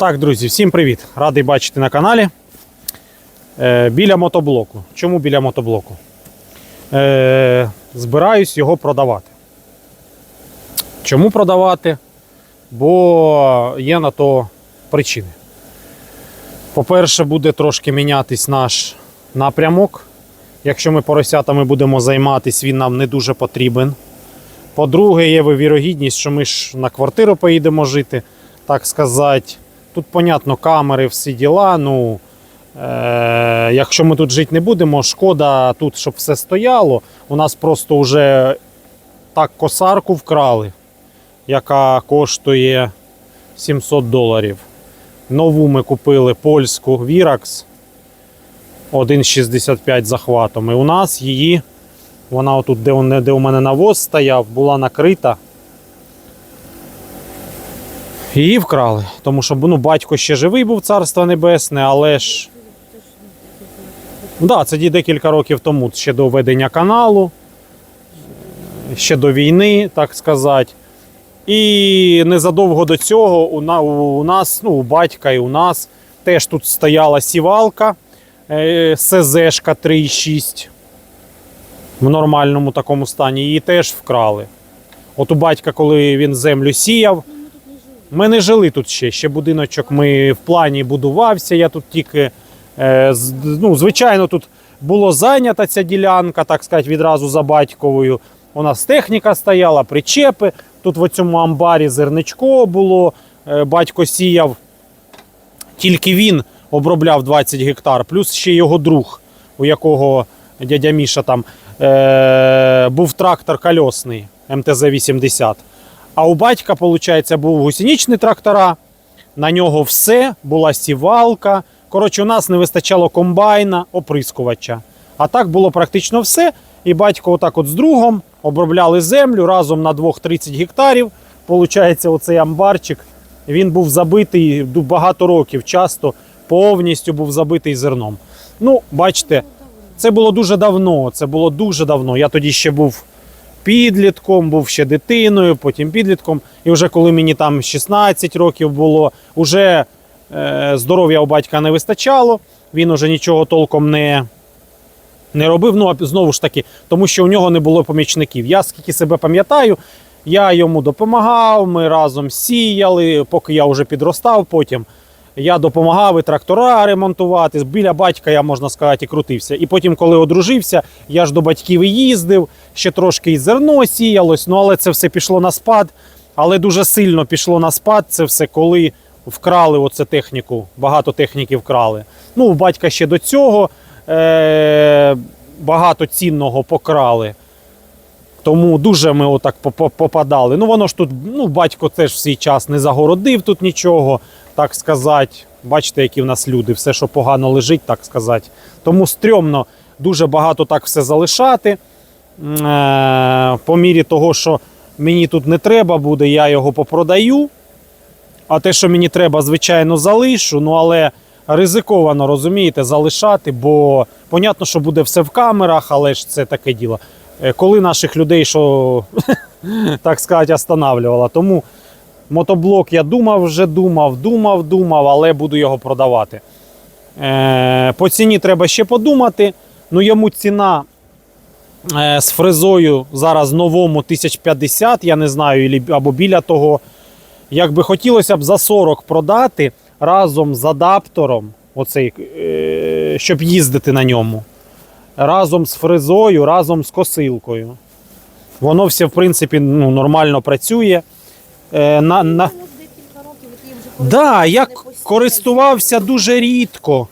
Так, друзі, всім привіт! Радий бачити на каналі. Е, біля мотоблоку. Чому біля мотоблоку? Е, збираюсь його продавати. Чому продавати? Бо є на то причини. По-перше, буде трошки мінятись наш напрямок. Якщо ми поросятами будемо займатися, він нам не дуже потрібен. По-друге, є вірогідність, що ми ж на квартиру поїдемо жити, так сказати. Тут, понятно, камери, всі діла. Ну, е- якщо ми тут жити не будемо, шкода тут, щоб все стояло. У нас просто вже так косарку вкрали, яка коштує 700 доларів. Нову ми купили польську Virax 1,65 захватом. І у нас її, вона отут, де, де у мене навоз стояв, була накрита. Її вкрали, тому що ну, батько ще живий був, царство небесне, але ж. Да, це декілька років тому, ще до введення каналу, ще до війни, так сказати. І незадовго до цього у, нас, ну, у батька і у нас теж тут стояла сівалка е, СЗшка 3,6 в нормальному такому стані. Її теж вкрали. От у батька, коли він землю сіяв, ми не жили тут ще. Ще будиночок ми в плані будувався. Я тут тільки, е, ну, звичайно, тут було зайнята ця ділянка, так сказати, відразу за батьковою. У нас техніка стояла, причепи. Тут в цьому амбарі зерничко було. Е, батько сіяв. Тільки він обробляв 20 гектар, плюс ще його друг, у якого дядя Міша там е, був трактор кольосний МТЗ-80. А у батька, виходить, був гусеничний трактора. На нього все, була сівалка. Коротше, у нас не вистачало комбайна, оприскувача. А так було практично все. І батько отак от з другом обробляли землю разом на 2-30 гектарів. Получається, оцей амбарчик. Він був забитий багато років, часто повністю був забитий зерном. Ну, бачите, це було дуже давно. Це було дуже давно. Я тоді ще був підлітком, був ще дитиною, потім підлітком. І вже коли мені там 16 років було, вже е, здоров'я у батька не вистачало. Він уже нічого толком не, не робив. Ну, а знову ж таки, тому що у нього не було помічників. Я скільки себе пам'ятаю, я йому допомагав, ми разом сіяли, поки я вже підростав потім. Я допомагав і трактора ремонтувати. Біля батька я, можна сказати, крутився. І потім, коли одружився, я ж до батьків і їздив, ще трошки і зерно сіялось, ну але це все пішло на спад. Але дуже сильно пішло на спад це все, коли вкрали оце техніку. Багато техніки вкрали. Ну, у батька ще до цього е- багато цінного покрали. Тому дуже ми отак попадали. Ну воно ж тут, ну, батько теж в свій час не загородив тут нічого, так сказати. Бачите, які в нас люди, все, що погано лежить, так сказати. Тому стрьомно дуже багато так все залишати. Е, по мірі того, що мені тут не треба буде, я його попродаю. А те, що мені треба, звичайно, залишу. Ну але ризиковано, розумієте, залишати, бо понятно, що буде все в камерах, але ж це таке діло. Е, Коли наших людей, що так сказати, останавливало. Тому мотоблок я думав, вже думав, думав, думав, але буду його продавати. Е, по ціні треба ще подумати. Ну, йому ціна е, з фрезою зараз новому 1050, я не знаю, або біля того. Якби хотілося б за 40 продати разом з адаптером, оцей, е, щоб їздити на ньому. Разом з фрезою, разом з косилкою. Воно все, в принципі, ну, нормально працює. Е, на, на... Да, я користувався дуже рідко.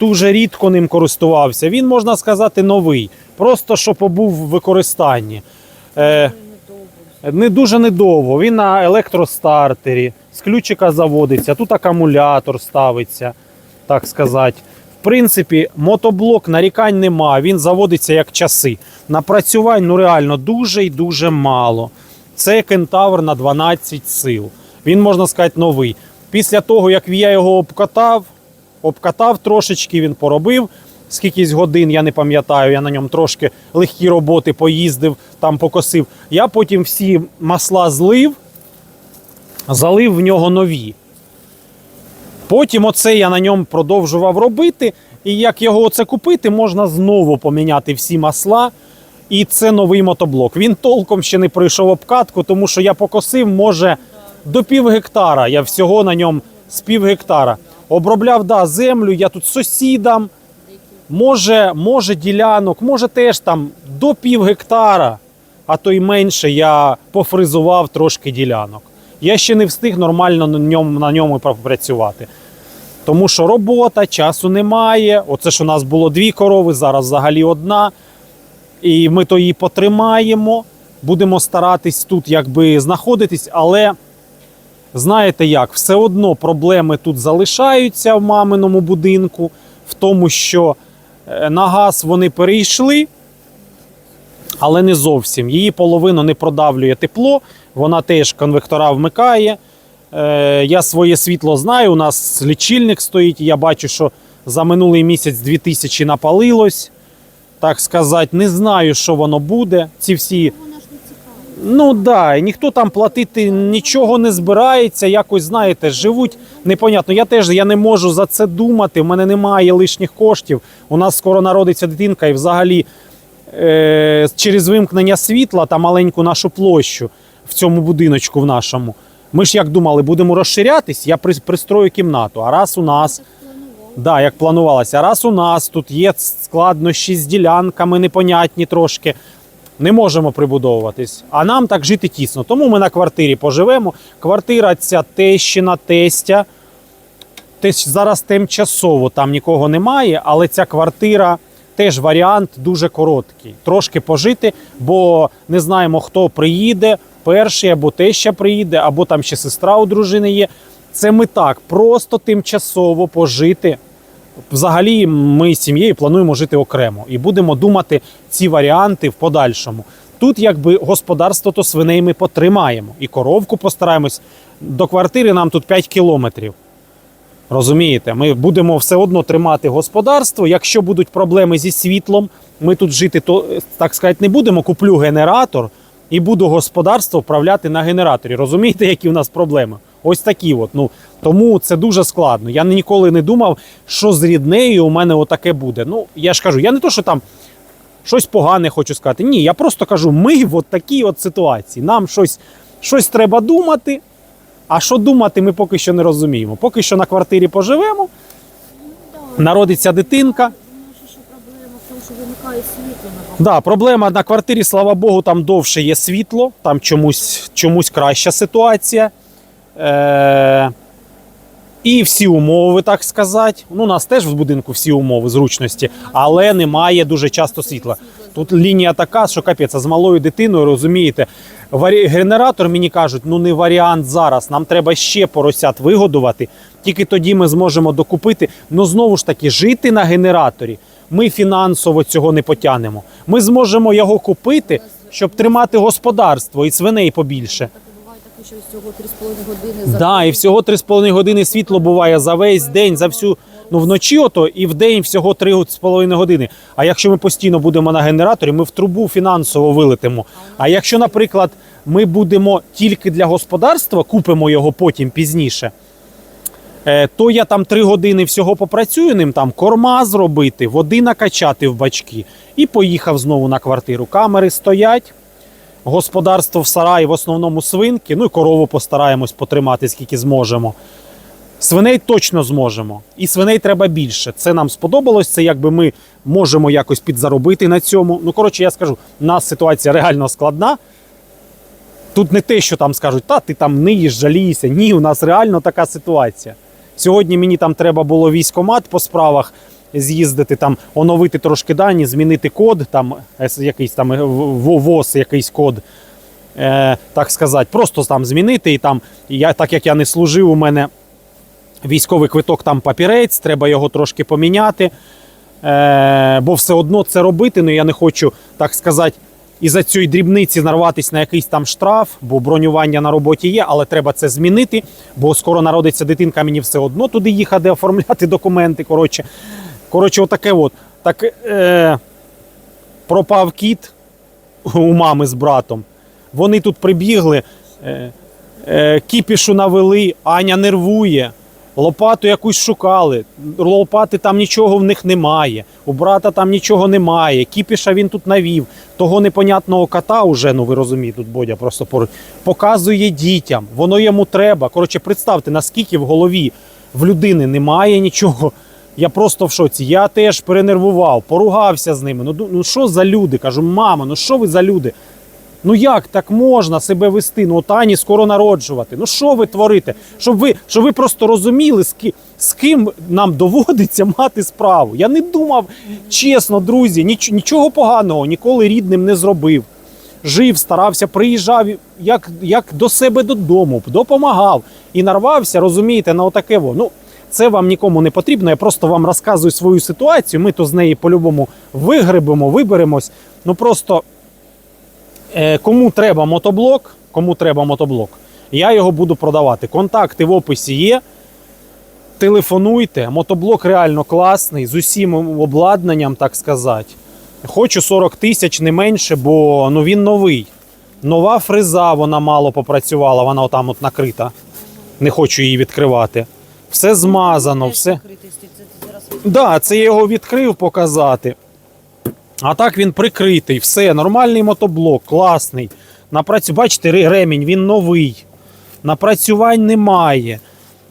Дуже рідко ним користувався. Він, можна сказати, новий. Просто що побув в використанні. Е, не дуже недовго. Він на електростартері, з ключика заводиться, тут акумулятор ставиться, так сказати. В принципі, мотоблок нарікань нема, він заводиться як часи. Напрацювань ну реально дуже і дуже мало. Це кентавр на 12 сил. Він, можна сказати, новий. Після того, як я його обкатав, обкатав трошечки, він поробив. Скількись годин, я не пам'ятаю, я на ньому трошки легкі роботи поїздив, там покосив. Я потім всі масла злив, залив в нього нові. Потім оце я на ньому продовжував робити. І як його оце купити, можна знову поміняти всі масла. І це новий мотоблок. Він толком ще не пройшов обкатку, тому що я покосив, може, до пів гектара. Я всього на ньому з пів гектара. Обробляв да, землю, я тут сусідам, може, може ділянок, може теж там до пів гектара, а то й менше я пофризував трошки ділянок. Я ще не встиг нормально на ньому, на ньому попрацювати. Тому що робота, часу немає. Оце ж у нас було дві корови, зараз взагалі одна. І ми то її потримаємо. Будемо старатись тут якби знаходитись, але знаєте як, все одно проблеми тут залишаються в маминому будинку, в тому, що е, на газ вони перейшли, але не зовсім. Її половину не продавлює тепло, вона теж конвектора вмикає. Е, я своє світло знаю. У нас лічильник стоїть, і я бачу, що за минулий місяць 2000 напалилось. Так сказати, не знаю, що воно буде. Ці всі. Ну да, ніхто там платити нічого не збирається. Якось знаєте, живуть непонятно. Я теж я не можу за це думати. В мене немає лишніх коштів. У нас скоро народиться дитинка, і взагалі е, через вимкнення світла та маленьку нашу площу в цьому будиночку в нашому. Ми ж як думали, будемо розширятись, я при- пристрою кімнату. А раз у нас. Да, як планувалося. Раз у нас тут є складнощі з ділянками, непонятні трошки. Не можемо прибудовуватись. А нам так жити тісно. Тому ми на квартирі поживемо. Квартира ця тещина, тестя. Тесь зараз тимчасово там нікого немає, але ця квартира теж варіант дуже короткий. Трошки пожити, бо не знаємо, хто приїде перший, або теща приїде, або там ще сестра у дружини є. Це ми так, просто тимчасово пожити. Взагалі, ми з сім'єю плануємо жити окремо і будемо думати ці варіанти в подальшому. Тут, якби господарство, то свиней ми потримаємо і коровку постараємось. До квартири нам тут 5 кілометрів. Розумієте, ми будемо все одно тримати господарство. Якщо будуть проблеми зі світлом, ми тут жити, то так сказати, не будемо. Куплю генератор і буду господарство вправляти на генераторі. Розумієте, які в нас проблеми? Ось такі от. Ну тому це дуже складно. Я ніколи не думав, що з ріднею у мене отаке буде. Ну я ж кажу, я не то, що там щось погане хочу сказати. Ні, я просто кажу, ми в такій от ситуації. Нам щось, щось треба думати. А що думати, ми поки що не розуміємо. Поки що на квартирі поживемо, народиться дитинка. У нас ще проблема в тому, що вимикає світло на Да, проблема на квартирі, слава Богу, там довше є світло, там чомусь, чомусь краща ситуація. Е- і всі умови, так сказати. Ну, у нас теж в будинку всі умови зручності, але немає дуже часто світла. Тут лінія така, що капець, а з малою дитиною, розумієте, варі... генератор мені кажуть, ну не варіант зараз. Нам треба ще поросят вигодувати. Тільки тоді ми зможемо докупити. Ну знову ж таки, жити на генераторі. Ми фінансово цього не потягнемо. Ми зможемо його купити, щоб тримати господарство і свиней побільше. Так що всього 3,5 години Да, і всього 3,5 години світло буває за весь день, за всю. Ну вночі ото і в день всього 3,5 години. А якщо ми постійно будемо на генераторі, ми в трубу фінансово вилетимо. А якщо, наприклад, ми будемо тільки для господарства, купимо його потім пізніше, е, то я там 3 години всього попрацюю ним, там корма зробити, води накачати в бачки і поїхав знову на квартиру. Камери стоять. Господарство в сараї в основному свинки, ну і корову постараємось потримати, скільки зможемо. Свиней точно зможемо. І свиней треба більше. Це нам сподобалось. Це якби ми можемо якось підзаробити на цьому. Ну, коротше, я скажу, у нас ситуація реально складна. Тут не те, що там скажуть, та ти там ниєш, жалієшся. Ні, у нас реально така ситуація. Сьогодні мені там треба було військомат по справах з'їздити, там оновити трошки дані, змінити код, там якийсь там ВОЗ, якийсь код. Е, так сказати, просто там змінити. І там, я, так як я не служив, у мене військовий квиток там папірець, треба його трошки поміняти. Е, бо все одно це робити, ну я не хочу, так сказати, і за цієї дрібниці нарватися на якийсь там штраф, бо бронювання на роботі є, але треба це змінити, бо скоро народиться дитинка, мені все одно туди їхати, оформляти документи. Коротше, коротше отаке от. Так, е, пропав кіт у мами з братом. Вони тут прибігли, е, е, кіпішу навели, Аня нервує. Лопату якусь шукали. Лопати там нічого в них немає. У брата там нічого немає. Кіпіша він тут навів. Того непонятного кота уже, ну ви розумієте, тут Бодя просто поруч, показує дітям. Воно йому треба. Коротше, представте, наскільки в голові в людини немає нічого. Я просто в шоці. Я теж перенервував, поругався з ними. Ну, ну що за люди? Кажу, мама, ну що ви за люди? Ну як так можна себе вести? Ну от Ані скоро народжувати. Ну що ви творите? Щоб ви, щоб ви просто розуміли, з, ки, з ким нам доводиться мати справу. Я не думав, чесно, друзі, ніч, нічого поганого ніколи рідним не зробив. Жив, старався, приїжджав як, як до себе додому, допомагав і нарвався, розумієте, на отаке. Ну, це вам нікому не потрібно. Я просто вам розказую свою ситуацію. Ми то з неї по-любому вигребемо, виберемось. Ну просто Е, Кому треба мотоблок, кому треба мотоблок, я його буду продавати. Контакти в описі є. Телефонуйте. Мотоблок реально класний, з усім обладнанням, так сказати. Хочу 40 тисяч не менше, бо ну, він новий. Нова фреза, вона мало попрацювала, вона отам от накрита. Не хочу її відкривати. Все змазано, все. Да, це я його відкрив показати. А так він прикритий, все, нормальний мотоблок, класний. Напрацю... Бачите, ремінь, він новий. Напрацювань немає.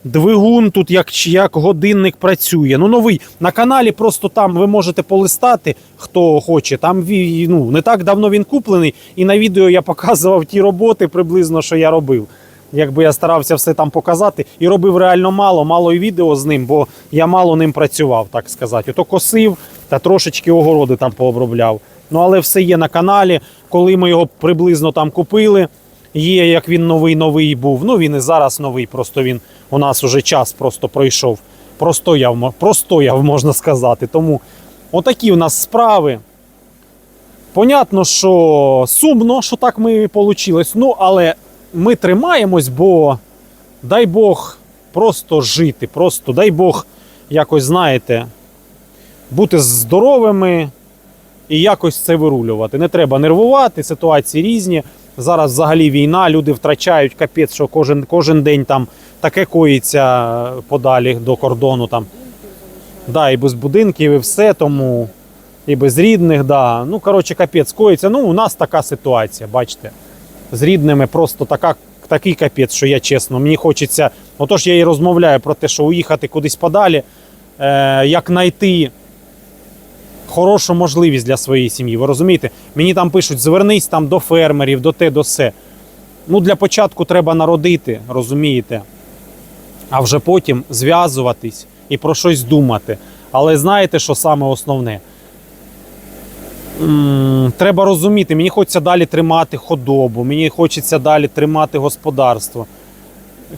Двигун тут як, як годинник працює. Ну, новий. На каналі просто там ви можете полистати, хто хоче. Там ну, не так давно він куплений, і на відео я показував ті роботи приблизно, що я робив. Якби я старався все там показати і робив реально мало, мало і відео з ним, бо я мало ним працював, так сказати. Ото косив та трошечки огороди там пообробляв. Ну але все є на каналі. Коли ми його приблизно там купили, є як він новий новий був. Ну він і зараз новий, просто він у нас уже час просто пройшов. Простояв, простояв, можна сказати. Тому отакі у нас справи. Понятно, що сумно, що так ми вийшло. Ну, але ми тримаємось, бо дай Бог просто жити, просто дай Бог якось, знаєте, бути здоровими і якось це вирулювати. Не треба нервувати, ситуації різні. Зараз взагалі війна, люди втрачають капець, що кожен, кожен день там таке коїться подалі до кордону. Там. Да, і без будинків, і все, тому і без рідних, да. Ну, коротше, капець коїться. Ну, у нас така ситуація, бачите. З рідними просто така, такий капець, що я чесно, мені хочеться. Отож, я і розмовляю про те, що уїхати кудись подалі, е, як знайти хорошу можливість для своєї сім'ї. Ви розумієте? Мені там пишуть: звернись там до фермерів, до те, до се. Ну, для початку треба народити, розумієте? А вже потім зв'язуватись і про щось думати. Але знаєте, що саме основне? Треба розуміти, мені хочеться далі тримати худобу, мені хочеться далі тримати господарство.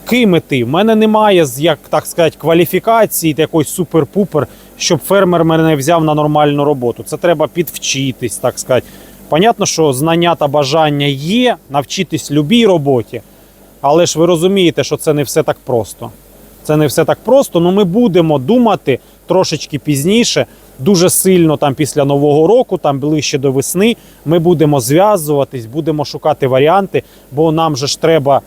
Ким ти? В мене немає, як так сказати, кваліфікації якоїсь супер-пупер, щоб фермер мене взяв на нормальну роботу. Це треба підвчитись, так сказати. Понятно, що знання та бажання є, навчитись любій роботі, але ж ви розумієте, що це не все так просто. Це не все так просто. Ну ми будемо думати трошечки пізніше, дуже сильно там після Нового року, там ближче до весни. Ми будемо зв'язуватись, будемо шукати варіанти, бо нам же ж треба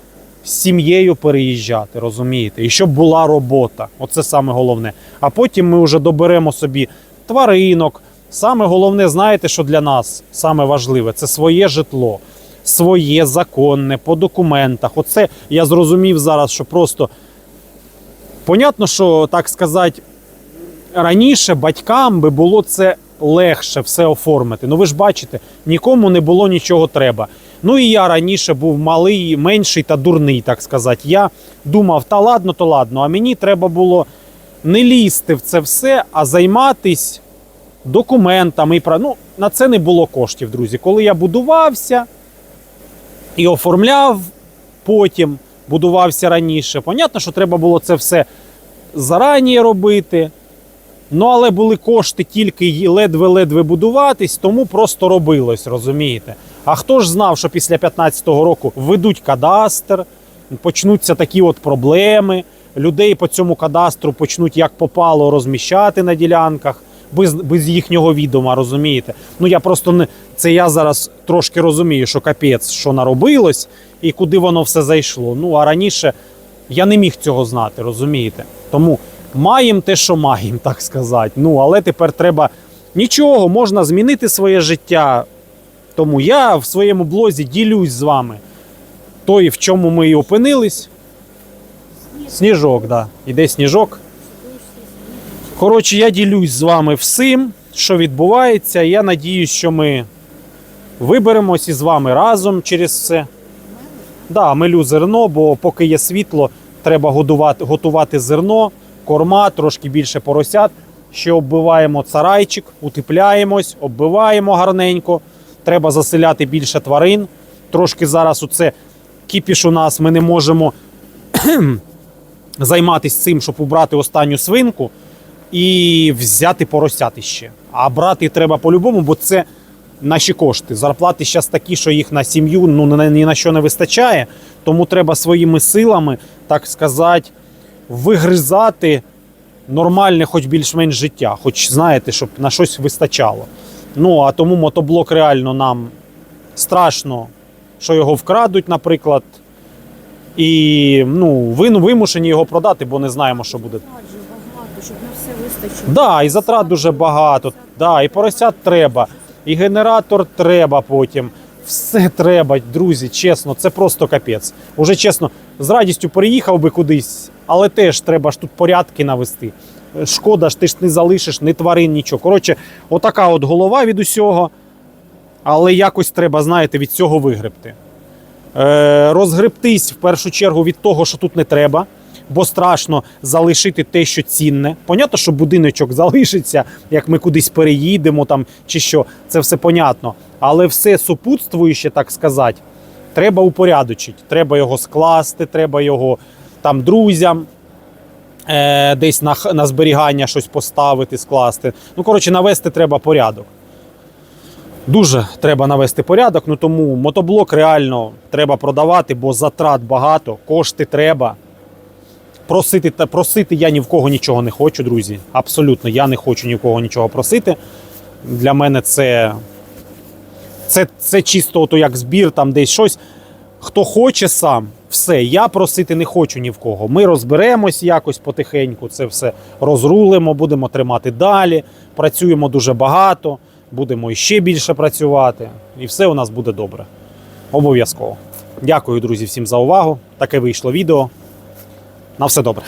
з сім'єю переїжджати, розумієте? І щоб була робота. Оце саме головне. А потім ми вже доберемо собі тваринок. Саме головне, знаєте, що для нас саме важливе це своє житло, своє законне по документах. Оце я зрозумів зараз, що просто понятно, що так сказати, раніше батькам би було це легше все оформити. Ну ви ж бачите, нікому не було нічого треба. Ну і я раніше був малий, менший та дурний, так сказати. Я думав, та ладно, то ладно, а мені треба було не лізти в це все, а займатись документами. Ну, на це не було коштів, друзі. Коли я будувався і оформляв потім, будувався раніше. Понятно, що треба було це все зарані робити. Ну, але були кошти тільки й- ледве-ледве будуватись, тому просто робилось, розумієте? А хто ж знав, що після 15-го року введуть кадастр, почнуться такі от проблеми, людей по цьому кадастру почнуть як попало розміщати на ділянках без, без їхнього відома, розумієте? Ну я просто не це я зараз трошки розумію, що капець, що наробилось і куди воно все зайшло. Ну а раніше Я не міг цього знати, розумієте? Тому маємо те, що маємо, так сказати. Ну, але тепер треба нічого, можна змінити своє життя. Тому я в своєму блозі ділюсь з вами той, в чому ми і опинились. Сніжок, так. Да. Іде сніжок. Коротше, я ділюсь з вами всім, що відбувається. Я надіюсь, що ми виберемось із вами разом через це. Да, милю зерно, бо поки є світло, треба годувати, готувати зерно, корма, трошки більше поросят. Ще оббиваємо царайчик, утепляємось, оббиваємо гарненько. Треба заселяти більше тварин. Трошки зараз оце кіпіш у нас, ми не можемо займатися цим, щоб убрати останню свинку і взяти поросят ще. А брати треба по-любому, бо це наші кошти. Зарплати зараз такі, що їх на сім'ю ну, ні на що не вистачає. Тому треба своїми силами, так сказати, вигризати нормальне, хоч більш-менш життя, хоч знаєте, щоб на щось вистачало. Ну а тому мотоблок реально нам страшно, що його вкрадуть, наприклад. І ну, ви вимушені його продати, бо не знаємо, що буде. Багато. Да, і затрат дуже багато. Да, і поросят треба, і генератор треба потім. Все треба, друзі, чесно, це просто капець. Уже чесно, з радістю переїхав би кудись, але теж треба ж тут порядки навести. Е, Шкода ж, ти ж не залишиш, не тварин, нічого. Коротше, отака от голова від усього. Але якось треба, знаєте, від цього вигребти. Е, розгребтись в першу чергу від того, що тут не треба, бо страшно залишити те, що цінне. Понятно, що будиночок залишиться, як ми кудись переїдемо там чи що, це все понятно. Але все супутствуюче, так сказати, треба упорядочити. Треба його скласти, треба його там друзям. Е, десь на, на зберігання щось поставити, скласти. Ну, коротше, навести треба порядок. Дуже треба навести порядок, ну тому мотоблок реально треба продавати, бо затрат багато, кошти треба. Просити та просити я ні в кого нічого не хочу, друзі. Абсолютно, я не хочу ні в кого нічого просити. Для мене це, це, це чисто ото як збір, там десь щось. Хто хоче сам, все. Я просити не хочу ні в кого. Ми розберемось якось потихеньку, це все розрулимо, будемо тримати далі. Працюємо дуже багато, будемо іще більше працювати, і все у нас буде добре. Обов'язково. Дякую, друзі, всім за увагу. Таке вийшло відео. На все добре.